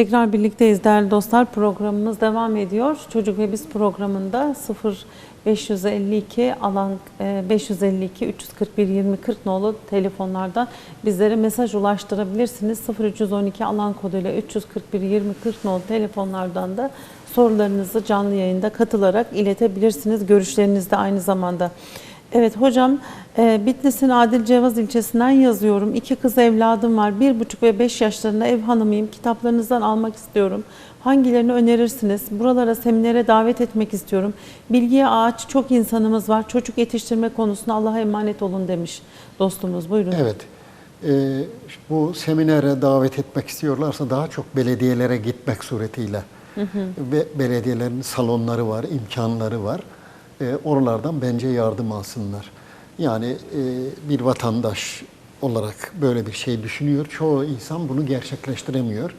Tekrar birlikteyiz değerli dostlar. Programımız devam ediyor. Çocuk ve Biz programında 0 552 alan e, 552 341 20 40 nolu telefonlardan bizlere mesaj ulaştırabilirsiniz. 0312 alan koduyla 341 20 40 nolu telefonlardan da sorularınızı canlı yayında katılarak iletebilirsiniz. Görüşleriniz de aynı zamanda. Evet hocam, e, Bitlis'in Adil Cevaz ilçesinden yazıyorum. İki kız evladım var. Bir buçuk ve beş yaşlarında ev hanımıyım. Kitaplarınızdan almak istiyorum. Hangilerini önerirsiniz? Buralara, seminere davet etmek istiyorum. Bilgiye ağaç çok insanımız var. Çocuk yetiştirme konusunda Allah'a emanet olun demiş dostumuz. Buyurun. Evet. Ee, bu seminere davet etmek istiyorlarsa daha çok belediyelere gitmek suretiyle ve belediyelerin salonları var, imkanları var. Ee, oralardan bence yardım alsınlar. Yani e, bir vatandaş olarak böyle bir şey düşünüyor. Çoğu insan bunu gerçekleştiremiyor.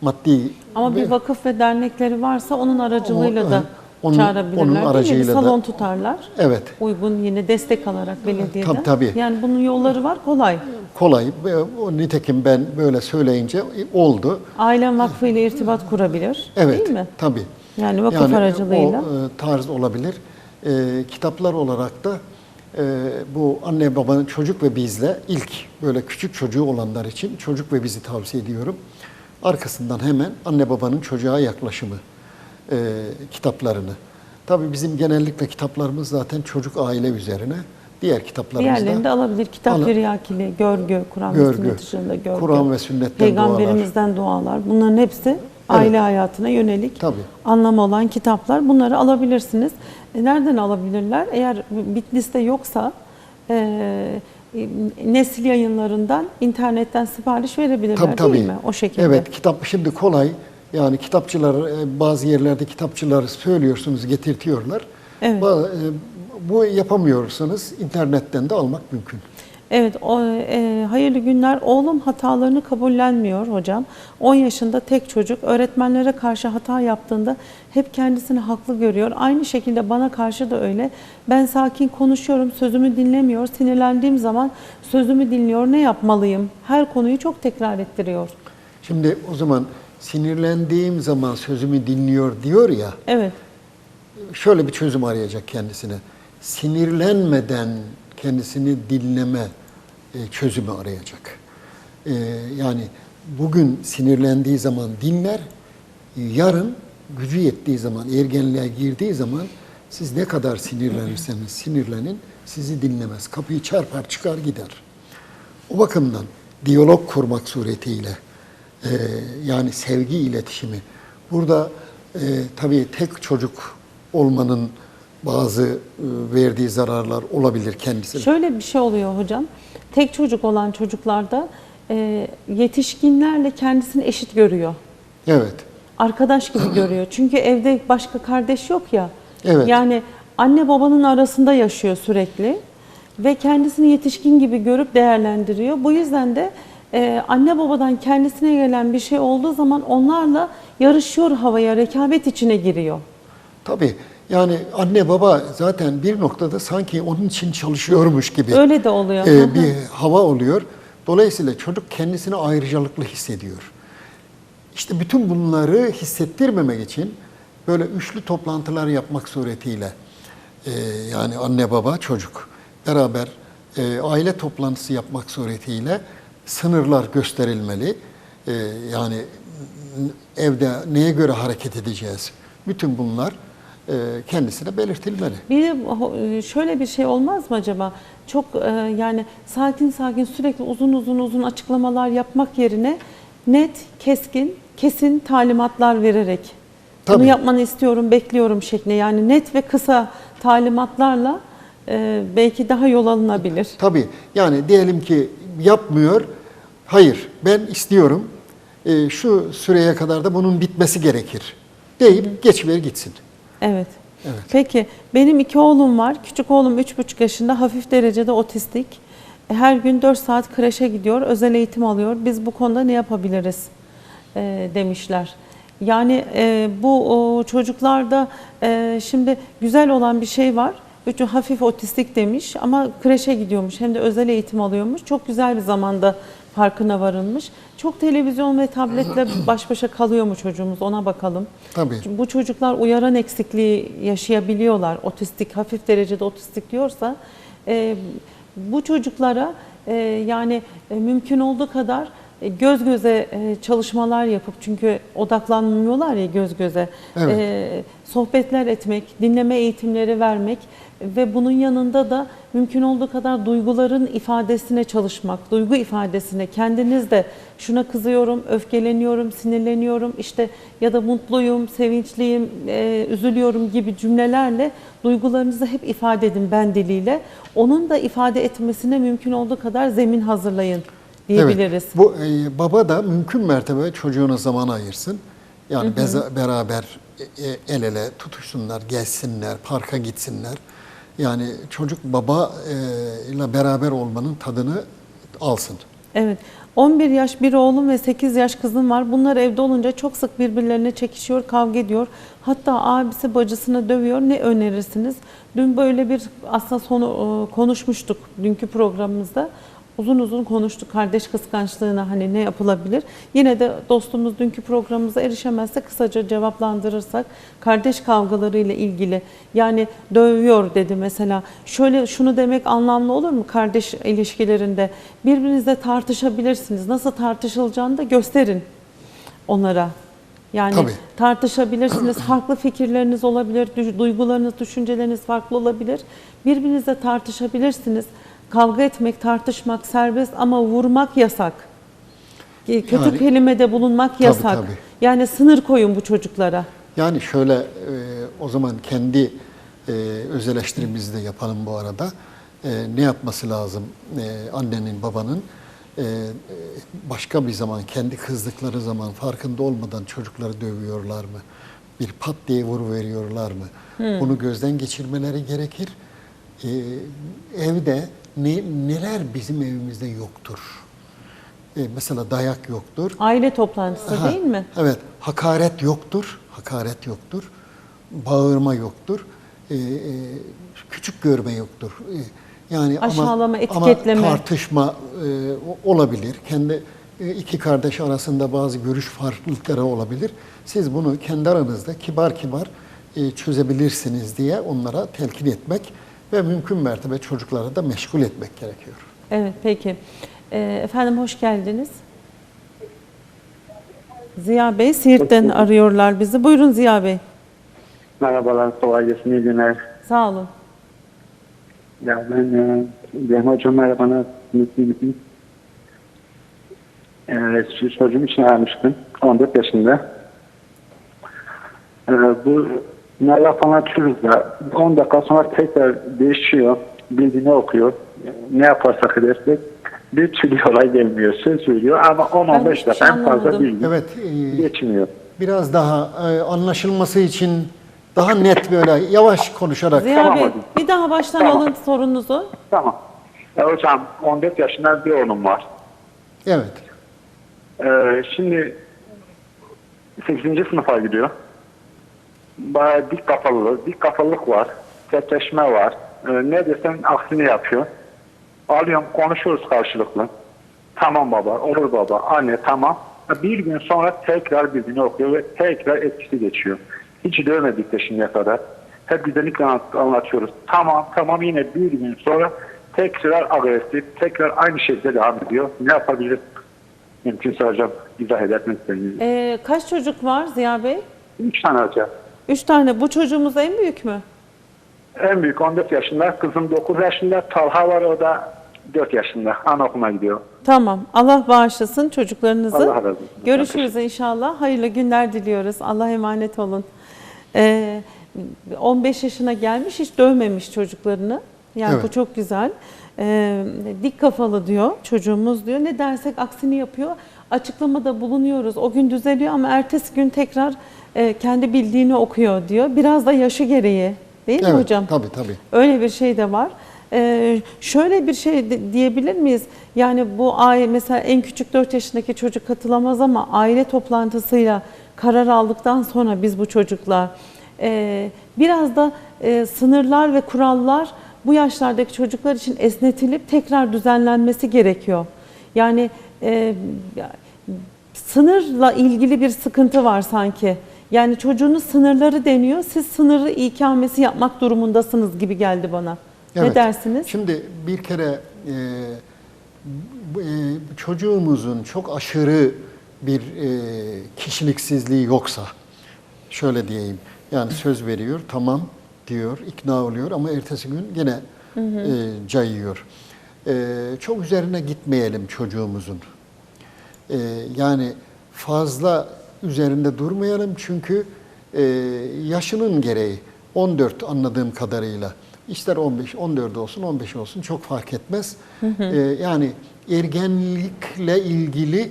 Maddi Ama bir vakıf ve dernekleri varsa onun aracılığıyla O- da onun- çağırabilirler. onun değil mi? Aracıyla da- salon tutarlar. Evet. Uygun yine destek alarak belediyeden. Tabii, tabii. Yani bunun yolları var kolay. kolay. Nitekim ben böyle söyleyince oldu. Ailem Vakfı ile irtibat kurabilir. Evet, Değil mi? tabii. Yani vakıf Yani aracılığıyla. O e, tarz olabilir. E, kitaplar olarak da e, bu anne babanın çocuk ve bizle ilk böyle küçük çocuğu olanlar için çocuk ve bizi tavsiye ediyorum. Arkasından hemen anne babanın çocuğa yaklaşımı e, kitaplarını. Tabii bizim genellikle kitaplarımız zaten çocuk aile üzerine. Diğer kitaplarımızda Diğerlerini de alabilir. Kitap Alın. tiryakili, görgü, Kur'an ve sünnet ışığında görgü. Kur'an ve sünnetten Peygamberimizden dualar. Bunların hepsi aile hayatına yönelik Tabii. anlamı olan kitaplar. Bunları alabilirsiniz. E, nereden alabilirler? Eğer Bitlis'te yoksa e, nesil yayınlarından internetten sipariş verebilirler Tabii tabii. değil mi? O şekilde. Evet kitap şimdi kolay. Yani kitapçılar e, bazı yerlerde kitapçıları söylüyorsunuz getirtiyorlar. Evet. E, Bu yapamıyorsanız internetten de almak mümkün. Evet, o, e, hayırlı günler. Oğlum hatalarını kabullenmiyor hocam. 10 yaşında tek çocuk. Öğretmenlere karşı hata yaptığında hep kendisini haklı görüyor. Aynı şekilde bana karşı da öyle. Ben sakin konuşuyorum, sözümü dinlemiyor. Sinirlendiğim zaman sözümü dinliyor. Ne yapmalıyım? Her konuyu çok tekrar ettiriyor. Şimdi o zaman sinirlendiğim zaman sözümü dinliyor diyor ya. Evet, Şöyle bir çözüm arayacak kendisine. Sinirlenmeden kendisini dinleme e, çözümü arayacak. E, yani bugün sinirlendiği zaman dinler, yarın gücü yettiği zaman, ergenliğe girdiği zaman siz ne kadar sinirlenirseniz sinirlenin, sizi dinlemez. Kapıyı çarpar çıkar gider. O bakımdan diyalog kurmak suretiyle e, yani sevgi iletişimi. Burada e, tabii tek çocuk olmanın bazı e, verdiği zararlar olabilir kendisine. Şöyle bir şey oluyor hocam. Tek çocuk olan çocuklarda e, yetişkinlerle kendisini eşit görüyor. Evet. arkadaş gibi görüyor. Çünkü evde başka kardeş yok ya. Evet. Yani anne babanın arasında yaşıyor sürekli ve kendisini yetişkin gibi görüp değerlendiriyor. Bu yüzden de e, anne babadan kendisine gelen bir şey olduğu zaman onlarla yarışıyor havaya, rekabet içine giriyor. Tabii yani anne baba zaten bir noktada sanki onun için çalışıyormuş gibi Öyle de oluyor. e, bir hava oluyor. Dolayısıyla çocuk kendisini ayrıcalıklı hissediyor. İşte bütün bunları hissettirmemek için böyle üçlü toplantılar yapmak suretiyle e, yani anne baba çocuk beraber e, aile toplantısı yapmak suretiyle sınırlar gösterilmeli. E, yani evde neye göre hareket edeceğiz? Bütün bunlar kendisine belirtilmeli. Bir de ho- şöyle bir şey olmaz mı acaba? Çok e, yani sakin sakin sürekli uzun uzun uzun açıklamalar yapmak yerine net, keskin, kesin talimatlar vererek bunu Tabii. yapmanı istiyorum, bekliyorum şeklinde yani net ve kısa talimatlarla e, belki daha yol alınabilir. Tabii yani diyelim ki yapmıyor. Hayır ben istiyorum. e, şu süreye kadar da bunun bitmesi gerekir. Deyip geçiver gitsin. Evet. Evet. Peki benim iki oğlum var. Küçük oğlum üç buçuk yaşında hafif derecede otistik. Her gün 4 saat kreşe gidiyor, özel eğitim alıyor. Biz bu konuda ne yapabiliriz e, demişler. Yani e, bu o, çocuklarda e, şimdi güzel olan bir şey var. Üçü hafif otistik demiş ama kreşe gidiyormuş hem de özel eğitim alıyormuş. Çok güzel bir zamanda farkına varılmış. Çok televizyon ve tabletle baş başa kalıyor mu çocuğumuz ona bakalım. Tabii. Bu çocuklar uyaran eksikliği yaşayabiliyorlar. Otistik, hafif derecede otistik diyorsa e, bu çocuklara e, yani e, mümkün olduğu kadar e, göz göze e, çalışmalar yapıp çünkü odaklanmıyorlar ya göz göze. Evet. E, sohbetler etmek, dinleme eğitimleri vermek ve bunun yanında da mümkün olduğu kadar duyguların ifadesine çalışmak, duygu ifadesine kendiniz de şuna kızıyorum, öfkeleniyorum, sinirleniyorum işte ya da mutluyum, sevinçliyim, e, üzülüyorum gibi cümlelerle duygularınızı hep ifade edin ben diliyle. Onun da ifade etmesine mümkün olduğu kadar zemin hazırlayın diyebiliriz. Evet, bu e, baba da mümkün mertebe çocuğuna zaman ayırsın. Yani beza- beraber e, e, el ele tutuşsunlar, gezsinler, parka gitsinler. Yani çocuk baba e, ile beraber olmanın tadını alsın. Evet. 11 yaş bir oğlum ve 8 yaş kızım var. Bunlar evde olunca çok sık birbirlerine çekişiyor, kavga ediyor. Hatta abisi bacısını dövüyor. Ne önerirsiniz? Dün böyle bir aslında sonu e, konuşmuştuk dünkü programımızda. Uzun uzun konuştuk kardeş kıskançlığına hani ne yapılabilir. Yine de dostumuz dünkü programımıza erişemezse kısaca cevaplandırırsak kardeş kavgaları ile ilgili yani dövüyor dedi mesela. Şöyle şunu demek anlamlı olur mu kardeş ilişkilerinde? Birbirinizle tartışabilirsiniz. Nasıl tartışılacağını da gösterin onlara. Yani Tabii. tartışabilirsiniz. farklı fikirleriniz olabilir, duygularınız, düşünceleriniz farklı olabilir. Birbirinizle tartışabilirsiniz. Kavga etmek, tartışmak serbest ama vurmak yasak. Kötü Yani- kelimede bulunmak yasak. tabii. Yani sınır koyun bu çocuklara. Yani şöyle e, o zaman kendi e, öz eleştirimizi de yapalım bu arada. E, ne yapması lazım e, annenin, babanın? E, başka bir zaman, kendi kızdıkları zaman farkında olmadan çocukları dövüyorlar mı? Bir pat diye vur veriyorlar mı? Bunu gözden geçirmeleri gerekir. E, evde ne, neler bizim evimizde yoktur? E, mesela dayak yoktur. Aile toplantısı Ha, değil mi? Evet. Hakaret yoktur. Hakaret yoktur. Bağırma yoktur. Ee, e, küçük görme yoktur. Ee, yani Aşağılama, ama, etiketleme. Ama tartışma e, olabilir. Kendi e, iki kardeş arasında bazı görüş farklılıkları olabilir. Siz bunu kendi aranızda kibar kibar e, çözebilirsiniz diye onlara telkin etmek ve mümkün mertebe çocukları da meşgul etmek gerekiyor. Evet peki. E, efendim hoş geldiniz. Ziya Bey Siirt'ten arıyorlar bizi. Buyurun Ziya Bey. Merhabalar, kolay gelsin, iyi günler. Sağ olun. Ya ben, e, benim hocam merhaba, nasılsınız? E, şu çocuğum için aramıştım, 14 yaşında. E, bu neler falan açıyoruz da 10 dakika sonra tekrar değişiyor, bildiğini okuyor. E, Ne yaparsak edersek bir türlü olay gelmiyor, söz söylüyor ama 10-15 hiçbir dakika şey en fazla bilgi Evet. e, geçmiyor. biraz daha e, anlaşılması için daha net böyle yavaş konuşarak Ziya Tamam Bey hocam. bir daha baştan Tamam. alın sorunuzu. Tamam. E, hocam 14 yaşında bir oğlum var. evet Ee, şimdi 8. sınıfa gidiyor. Bayağı dik kafalılık, dik kafalılık var. Sertleşme var. Ee, ne desen aksini yapıyor. Alıyorum konuşuyoruz karşılıklı. Tamam baba, olur baba, anne tamam. Bir gün sonra tekrar birbirini okuyor ve tekrar etkisi geçiyor. Hiç dövmedik de şimdiye kadar. Hep güzellikle anlat- anlatıyoruz. Tamam, tamam yine bir gün sonra tekrar agresif, tekrar aynı şekilde devam ediyor. Ne yapabiliriz? Mümkünse hocam izah ederseniz sevinirim. E, kaç çocuk var Ziya Bey? Üç tane hocam. Üç tane. Bu çocuğumuz en büyük mü? En büyük 14 yaşında, kızım 9 yaşında, Talha var o da 4 yaşında. Anaokuluna gidiyor. Tamam. Allah bağışlasın çocuklarınızı. Allah razı olsun. Görüşürüz inşallah. Hayırlı günler diliyoruz. Allah emanet olun. Ee, 15 yaşına gelmiş hiç dövmemiş çocuklarını. Yani bu Evet. çok güzel. Ee, dik kafalı diyor çocuğumuz diyor. Ne dersek aksini yapıyor. Açıklamada bulunuyoruz. O gün düzeliyor ama ertesi gün tekrar e, kendi bildiğini okuyor diyor. Biraz da yaşı gereği değil mi evet hocam? tabii tabii. Öyle bir şey de var. Ee, şöyle bir şey de- diyebilir miyiz? Yani bu aile mesela en küçük 4 yaşındaki çocuk katılamaz ama aile toplantısıyla karar aldıktan sonra biz bu çocuklar e, biraz da e, sınırlar ve kurallar bu yaşlardaki çocuklar için esnetilip tekrar düzenlenmesi gerekiyor. Yani e, sınırla ilgili bir sıkıntı var sanki. Yani çocuğunuz sınırları deniyor. Siz sınırı ikamesi yapmak durumundasınız gibi geldi bana. Ne Evet. dersiniz? Şimdi bir kere e, e, çocuğumuzun çok aşırı bir e, kişiliksizliği yoksa, şöyle diyeyim, yani söz veriyor, tamam diyor, ikna oluyor ama ertesi gün gene e, cayıyor. E, çok üzerine gitmeyelim çocuğumuzun. E, yani fazla üzerinde durmayalım çünkü e, yaşının gereği 14 anladığım kadarıyla ister 15 14 olsun 15 olsun çok fark etmez. E, yani ergenlikle ilgili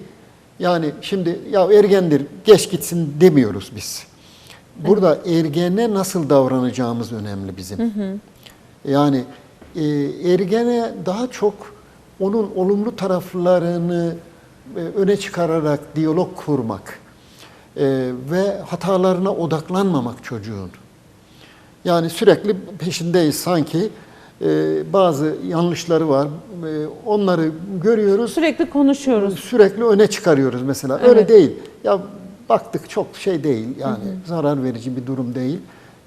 yani şimdi ya ergendir geç gitsin demiyoruz biz. Burada ergene nasıl davranacağımız önemli bizim. Yani e, ergene daha çok onun olumlu taraflarını e, öne çıkararak diyalog kurmak e, ve hatalarına odaklanmamak çocuğun. Yani sürekli peşindeyiz sanki e, bazı yanlışları var. E, onları görüyoruz. Sürekli konuşuyoruz. Sürekli öne çıkarıyoruz mesela. Öyle Evet. değil. Ya baktık çok şey değil yani zarar verici bir durum değil.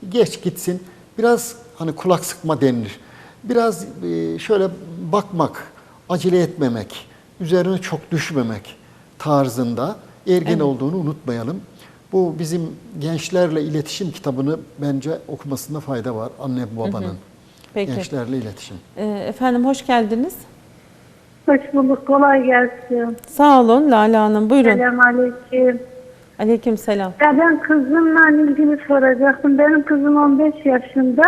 Geç gitsin. Biraz hani kulak sıkma denilir. Biraz e, şöyle bakmak, acele etmemek, üzerine çok düşmemek tarzında ergen Evet. olduğunu unutmayalım. Bu bizim gençlerle iletişim kitabını bence okumasında fayda var anne babanın. Peki. Gençlerle iletişim. E, efendim hoş geldiniz. Hoş bulduk. Kolay gelsin. Sağ olun Lale Hanım. Buyurun. Selamünaleyküm. Aleyküm selam. Ya ben kızımla ilgili soracaktım. Benim kızım 15 yaşında.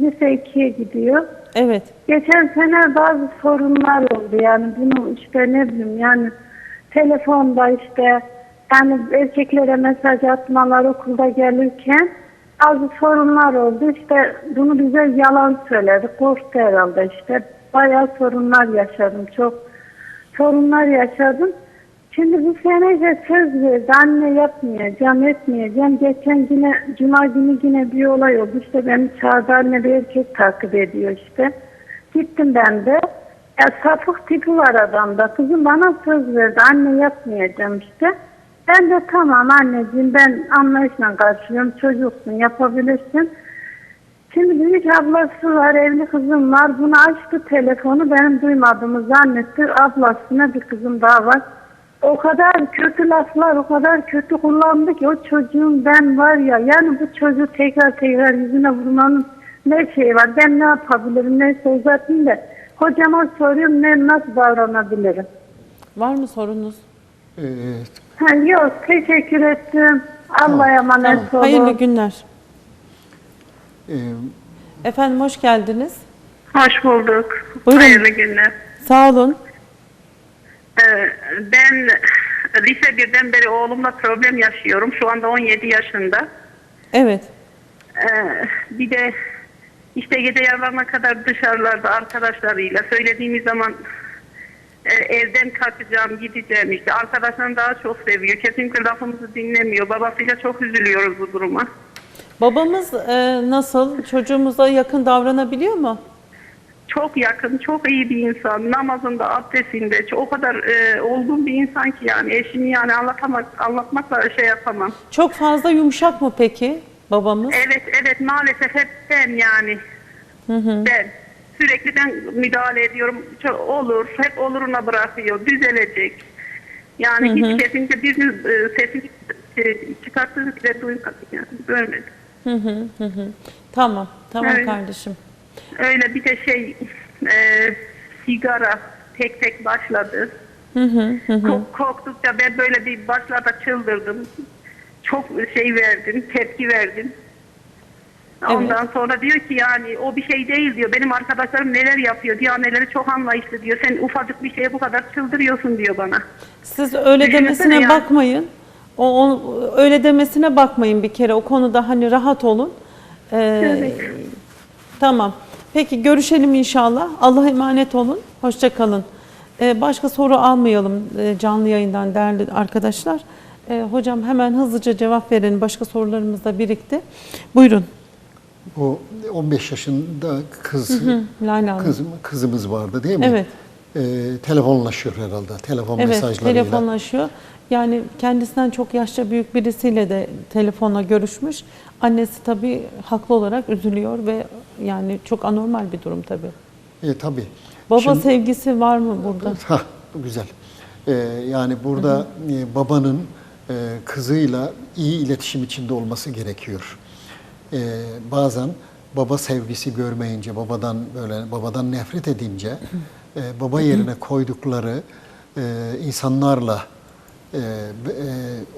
Lise 2'ye gidiyor. Evet. Geçen sene bazı sorunlar oldu. Yani bunu işte ne bileyim yani telefonda işte yani erkeklere mesaj atmalar okulda gelirken bazı sorunlar oldu. İşte bunu bize yalan söyledi. Korktu herhalde işte. Bayağı sorunlar yaşadım. Çok sorunlar yaşadım. Şimdi bu sene de söz verdi. Anne yapmayacağım, etmeyeceğim. Geçen yine, cuma günü yine bir olay oldu. İşte beni çağırdı anne bir erkek takip ediyor işte. Gittim ben de. Ya sapık tipi var adamda. Kızım bana söz verdi. Anne yapmayacağım işte. Ben de tamam anneciğim ben anlayışla karşılıyorum. Çocuksun yapabilirsin. Şimdi büyük ablası var, evli kızım var. Bunu açtı telefonu, benim duymadığımı zannetti. Ablasına bir kızım daha var. O kadar kötü laflar, o kadar kötü kullandı ki o çocuğun ben var ya, yani bu çocuğu tekrar tekrar yüzüne vurmanın ne şeyi var. Ben ne yapabilirim, neyse uzatayım da. Kocama soruyorum ne nasıl davranabilirim. Var mı sorunuz? Ee, Ha, yok, teşekkür ettim. Allah'a emanet olun. Hayırlı günler. e, Efendim hoş geldiniz. Hoş bulduk. Buyurun. Hayırlı günler. Sağ olun. Ee, Ben lise birden beri oğlumla problem yaşıyorum. Şu anda 17 yaşında. Evet. Ee, Bir de işte gece yarılarına kadar dışarılarda arkadaşlarıyla söylediğimiz zaman e, evden kaçacağım, gideceğim işte. Arkadaşlarını daha çok seviyor. Kesinlikle lafımızı dinlemiyor. Babasıyla çok üzülüyoruz bu duruma. Babamız e, nasıl? Çocuğumuza yakın davranabiliyor mu? Çok yakın, çok iyi bir insan. Namazında, abdestinde o kadar e, olgun bir insan ki yani eşimi yani anlatamak, anlatmakla şey yapamam. Çok fazla yumuşak mı peki babamız? Evet evet maalesef hep ben yani. Ben sürekli ben müdahale ediyorum. Çok olur, hep oluruna bırakıyor, düzelecek. Yani hiç kesinlikle birinin e, sesini e, çıkarttığını bile duymadım yani, görmedim. Hı hı hı hı. Tamam, tamam Evet. kardeşim. Öyle bir de şey e, sigara tek tek başladı. Hı hı hı. hı. Ko- korktukça ben böyle bir başlarda çıldırdım. Çok şey verdim, tepki verdim. Ondan sonra diyor ki yani o bir şey değil diyor. Benim arkadaşlarım neler yapıyor diyor. Anneleri çok anlayışlı diyor. Sen ufacık bir şeye bu kadar çıldırıyorsun diyor bana. Siz öyle demesine ya. bakmayın. O, o- öyle demesine bakmayın bir kere. O konuda hani rahat olun. Ee, Evet. Tamam. Peki görüşelim inşallah. Allah'a emanet olun. Hoşça kalın. Ee, başka soru almayalım e, canlı yayından değerli arkadaşlar. Ee, hocam hemen hızlıca cevap verin. Başka sorularımız da birikti. Buyurun. O 15 yaşında kız Lale Hanım. kızım kızımız vardı değil mi? Evet. e, telefonlaşıyor herhalde. Telefon Evet, mesajlarıyla. telefonlaşıyor. Yani kendisinden çok yaşça büyük birisiyle de telefonla görüşmüş. Annesi tabii haklı olarak üzülüyor ve yani çok anormal bir durum tabii. E, tabii. Baba Şimdi- sevgisi var mı burada? Ha, bu güzel. Ee, yani burada e, babanın e, kızıyla iyi iletişim içinde olması gerekiyor. Ee, bazen baba sevgisi görmeyince, babadan böyle babadan nefret edince, e, baba yerine koydukları e, insanlarla e, e,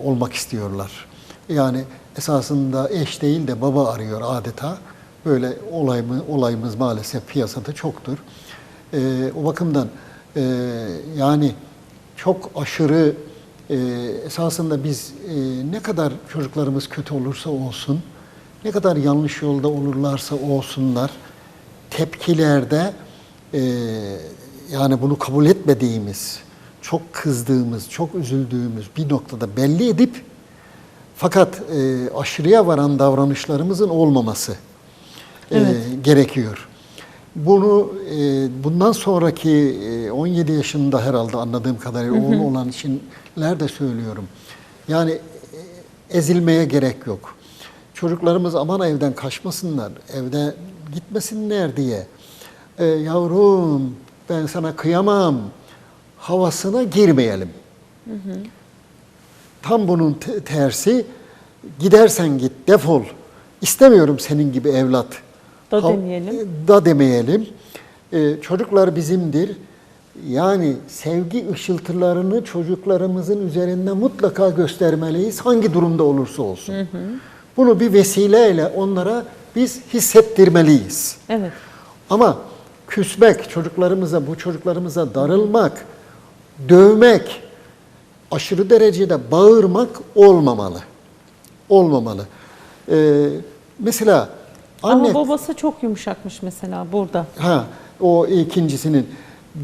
olmak istiyorlar. Yani esasında eş değil de baba arıyor adeta. Böyle olay mı, olayımız maalesef piyasada çoktur. O bakımdan e, yani çok aşırı e, esasında biz e, ne kadar çocuklarımız kötü olursa olsun, ne kadar yanlış yolda olurlarsa olsunlar, tepkilerde e, yani bunu kabul etmediğimiz, çok kızdığımız, çok üzüldüğümüz bir noktada belli edip fakat e, aşırıya varan davranışlarımızın olmaması e, Evet. gerekiyor. Bunu e, bundan sonraki e, 17 yaşında herhalde anladığım kadarıyla oğlu olan içinler de söylüyorum. Yani e, ezilmeye gerek yok. Çocuklarımız aman evden kaçmasınlar, evde gitmesinler diye. E, yavrum ben sana kıyamam havasına girmeyelim. Tam bunun te- tersi gidersen git defol. İstemiyorum senin gibi evlat. Da demeyelim. Da demeyelim. Ee, çocuklar bizimdir. Yani sevgi ışıltılarını çocuklarımızın üzerinde mutlaka göstermeliyiz. Hangi durumda olursa olsun. Bunu bir vesileyle onlara biz hissettirmeliyiz. Evet. Ama küsmek, çocuklarımıza, bu çocuklarımıza darılmak, dövmek, aşırı derecede bağırmak olmamalı. Olmamalı. Ee, mesela anne... Ama babası çok yumuşakmış mesela burada. Ha, o ikincisinin.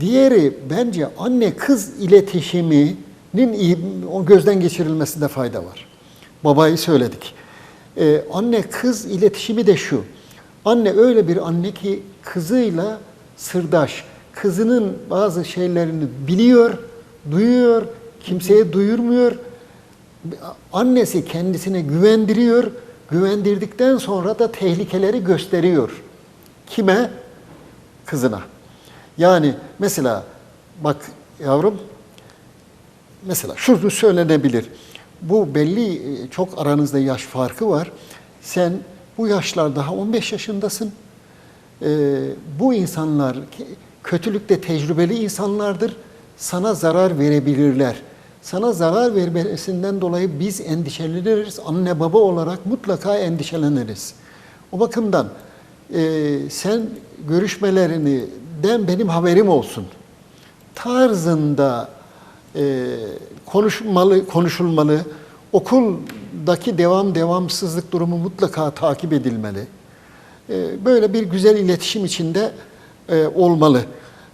Diğeri bence anne kız iletişiminin iyi, o gözden geçirilmesinde fayda var. Babayı söyledik. Ee, anne kız iletişimi de şu. Anne öyle bir anne ki kızıyla sırdaş. Kızının bazı şeylerini biliyor, duyuyor, kimseye duyurmuyor. Annesi kendisine güvendiriyor. Güvendirdikten sonra da tehlikeleri gösteriyor. Kime? Kızına. Yani mesela bak yavrum mesela şunu söylenebilir. Bu belli e, çok aranızda yaş farkı var. Sen bu yaşlar daha 15 yaşındasın. Ee, bu insanlar kötülükte tecrübeli insanlardır. Sana zarar verebilirler. Sana zarar vermesinden dolayı biz endişeleniriz. Anne baba olarak mutlaka endişeleniriz. O bakımdan e, sen görüşmelerini den benim haberim olsun tarzında e, konuşmalı, konuşulmalı. Okuldaki devam devamsızlık durumu mutlaka takip edilmeli. E, böyle bir güzel iletişim içinde e, olmalı.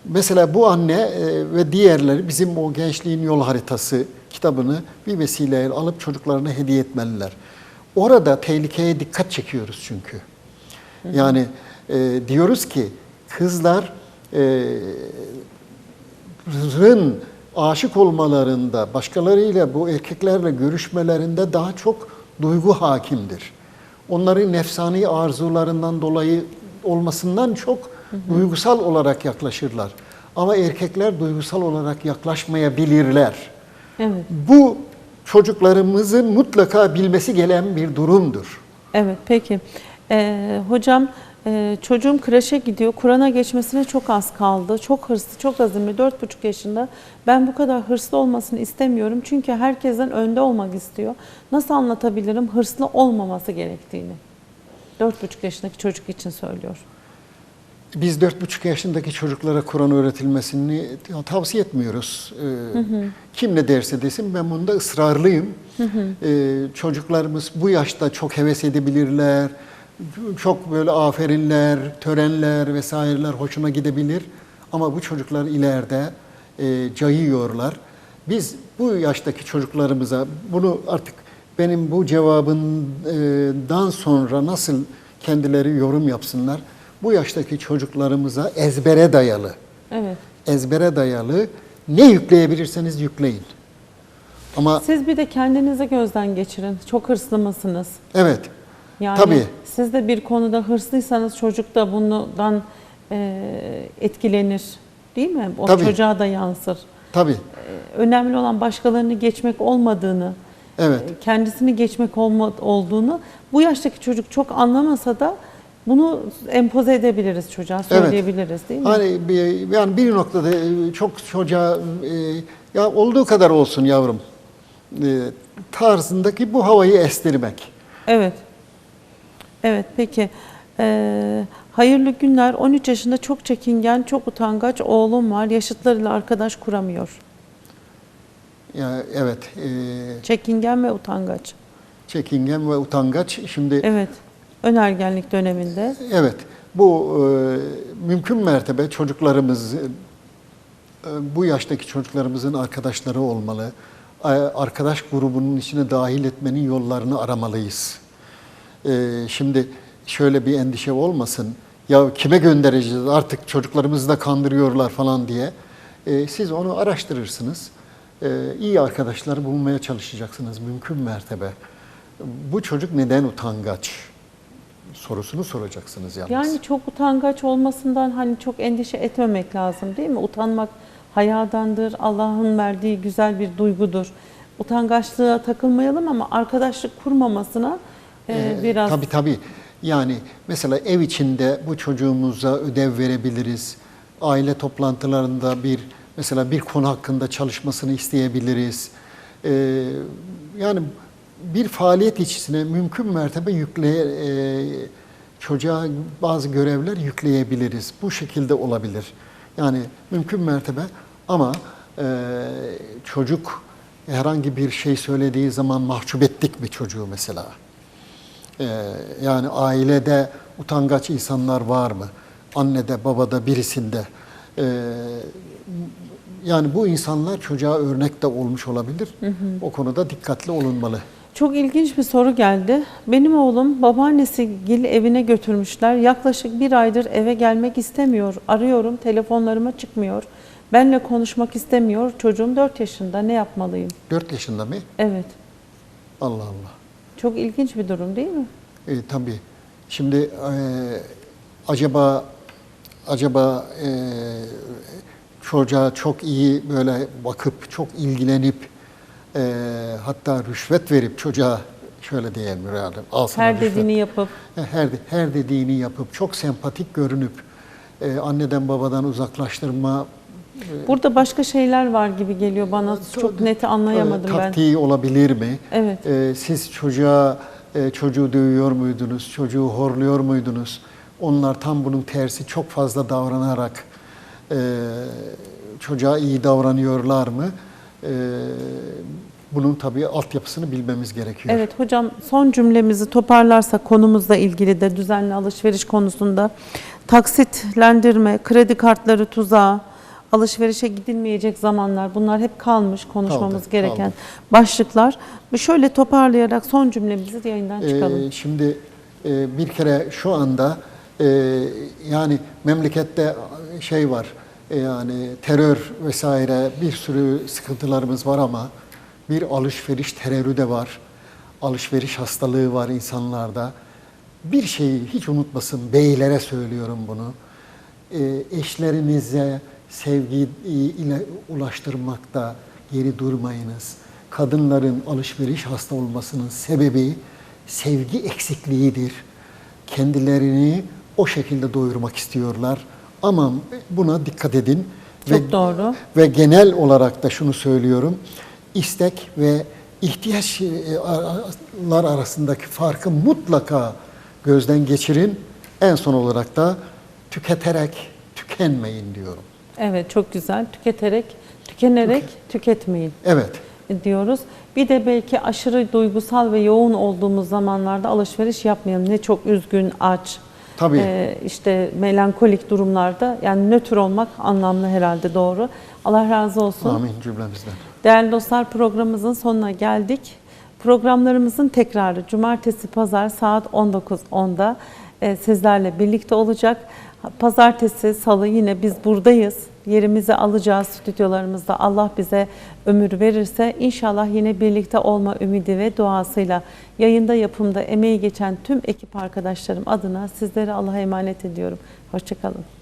Mesela bu anne e, ve diğerleri bizim o gençliğin yol haritası kitabını bir vesileyle alıp çocuklarına hediye etmeliler. Orada tehlikeye dikkat çekiyoruz çünkü. Yani e, diyoruz ki kızlar e, kızın aşık olmalarında, başkalarıyla bu erkeklerle görüşmelerinde daha çok duygu hakimdir. Onların nefsani arzularından dolayı olmasından çok duygusal olarak yaklaşırlar. Ama erkekler duygusal olarak yaklaşmayabilirler. Evet. Bu çocuklarımızın mutlaka bilmesi gelen bir durumdur. Evet peki. Ee, hocam e, çocuğum kreşe gidiyor. Kur'an'a geçmesine çok az kaldı. Çok hırslı, çok azimli. 4,5 yaşında. Ben bu kadar hırslı olmasını istemiyorum. Çünkü herkesten önde olmak istiyor. Nasıl anlatabilirim hırslı olmaması gerektiğini? 4,5 yaşındaki çocuk için söylüyor. Biz dört buçuk yaşındaki çocuklara Kur'an öğretilmesini tavsiye etmiyoruz. Ee, Kim ne derse desin ben bunda ısrarlıyım. Ee, çocuklarımız bu yaşta çok heves edebilirler. Çok böyle aferinler, törenler vesaireler hoşuna gidebilir. Ama bu çocuklar ileride e, cayıyorlar. Biz bu yaştaki çocuklarımıza bunu artık benim bu cevabından sonra nasıl kendileri yorum yapsınlar? Bu yaştaki çocuklarımıza ezbere dayalı, Evet. ezbere dayalı ne yükleyebilirseniz yükleyin. Ama Siz bir de kendinize gözden geçirin. Çok hırslı mısınız? evet, Yani Tabii. siz de bir konuda hırslıysanız çocuk da bundan e, etkilenir. Değil mi? O Tabii. çocuğa da yansır. tabii, E, Önemli olan başkalarını geçmek olmadığını, evet. e, kendisini geçmek olma, olduğunu bu yaştaki çocuk çok anlamasa da bunu empoze edebiliriz çocuğa, söyleyebiliriz değil mi? Hani bir, yani bir noktada e, çok çocuğa e, ya olduğu kadar olsun yavrum e, tarzındaki bu havayı estirmek. Evet. Evet peki. Ee, hayırlı günler. 13 yaşında çok çekingen, çok utangaç oğlum var. Yaşıtlarıyla arkadaş kuramıyor. Ya evet, e, Çekingen ve utangaç. çekingen ve utangaç. Şimdi Evet. Önergenlik döneminde. Evet, bu e, mümkün mertebe çocuklarımız, e, bu yaştaki çocuklarımızın arkadaşları olmalı. E, Arkadaş grubunun içine dahil etmenin yollarını aramalıyız. E, şimdi şöyle bir endişe olmasın, ya kime göndereceğiz artık çocuklarımızı da kandırıyorlar falan diye. E, siz onu araştırırsınız. E, iyi arkadaşlar bulmaya çalışacaksınız mümkün mertebe. Bu çocuk neden utangaç? Sorusunu soracaksınız yalnız. Yani çok utangaç olmasından hani çok endişe etmemek lazım değil mi? Utanmak hayadandır, Allah'ın verdiği güzel bir duygudur. Utangaçlığa takılmayalım ama arkadaşlık kurmamasına e, Ee, biraz Tabii tabii. Yani mesela ev içinde bu çocuğumuza ödev verebiliriz. Aile toplantılarında bir mesela bir konu hakkında çalışmasını isteyebiliriz. Ee, yani bir faaliyet içine mümkün mertebe yükle e, çocuğa bazı görevler yükleyebiliriz. Bu şekilde olabilir. Yani mümkün mertebe ama e, çocuk herhangi bir şey söylediği zaman mahcup ettik mi çocuğu mesela? Ee, yani ailede utangaç insanlar var mı? Annede, babada, birisinde. Ee, yani bu insanlar çocuğa örnek de olmuş olabilir. O konuda dikkatli olunmalı. Çok ilginç bir soru geldi. Benim oğlum babaannesi gil evine götürmüşler. Yaklaşık bir aydır eve gelmek istemiyor. Arıyorum, telefonlarıma çıkmıyor. Benle konuşmak istemiyor. Çocuğum 4 yaşında. Ne yapmalıyım? 4 yaşında mı? Evet. Allah Allah. Çok ilginç bir durum değil mi? E, tabii. Şimdi e, acaba acaba e, çocuğa çok iyi böyle bakıp çok ilgilenip e, hatta rüşvet verip çocuğa şöyle diyelim herhalde al Her rüşvet. dediğini yapıp her her dediğini yapıp çok sempatik görünüp e, anneden babadan uzaklaştırma Burada başka şeyler var gibi geliyor bana. Çok net anlayamadım e, ben. taktiği olabilir mi? Evet. E, siz çocuğa e, çocuğu dövüyor muydunuz? Çocuğu horluyor muydunuz? Onlar tam bunun tersi çok fazla davranarak e, çocuğa iyi davranıyorlar mı? E, bunun tabii altyapısını bilmemiz gerekiyor. Evet hocam son cümlemizi toparlarsak konumuzla ilgili de düzenli alışveriş konusunda taksitlendirme, kredi kartları tuzağı, alışverişe gidilmeyecek zamanlar bunlar hep kalmış konuşmamız Kaldı, gereken kaldı. başlıklar. Şöyle toparlayarak son cümlemizi yayından çıkalım. Ee, şimdi e, bir kere şu anda e, yani memlekette şey var yani terör vesaire bir sürü sıkıntılarımız var ama bir alışveriş terörü de var. Alışveriş hastalığı var insanlarda. Bir şeyi hiç unutmasın, beylere söylüyorum bunu. E, eşlerinize sevgi ile ulaştırmakta geri durmayınız. Kadınların alışveriş hasta olmasının sebebi sevgi eksikliğidir. Kendilerini o şekilde doyurmak istiyorlar. Ama buna dikkat edin. Çok doğru. Ve genel olarak da şunu söylüyorum. İstek ve ihtiyaçlar arasındaki farkı mutlaka gözden geçirin. En son olarak da tüketerek tükenmeyin diyorum. Evet çok güzel. Tüketerek, tükenerek tüketmeyin Evet. diyoruz. Bir de belki aşırı duygusal ve yoğun olduğumuz zamanlarda alışveriş yapmayalım. Ne çok üzgün, aç, Tabii. e, işte melankolik durumlarda yani nötr olmak anlamlı herhalde doğru. Allah razı olsun. Amin cümlemizden. Değerli dostlar programımızın sonuna geldik. Programlarımızın tekrarı cumartesi pazar saat 19.10'da e, sizlerle birlikte olacak. Pazartesi, salı yine biz buradayız. Yerimizi alacağız stüdyolarımızda. Allah bize ömür verirse inşallah yine birlikte olma ümidi ve duasıyla yayında yapımda emeği geçen tüm ekip arkadaşlarım adına sizleri Allah'a emanet ediyorum. Hoşçakalın.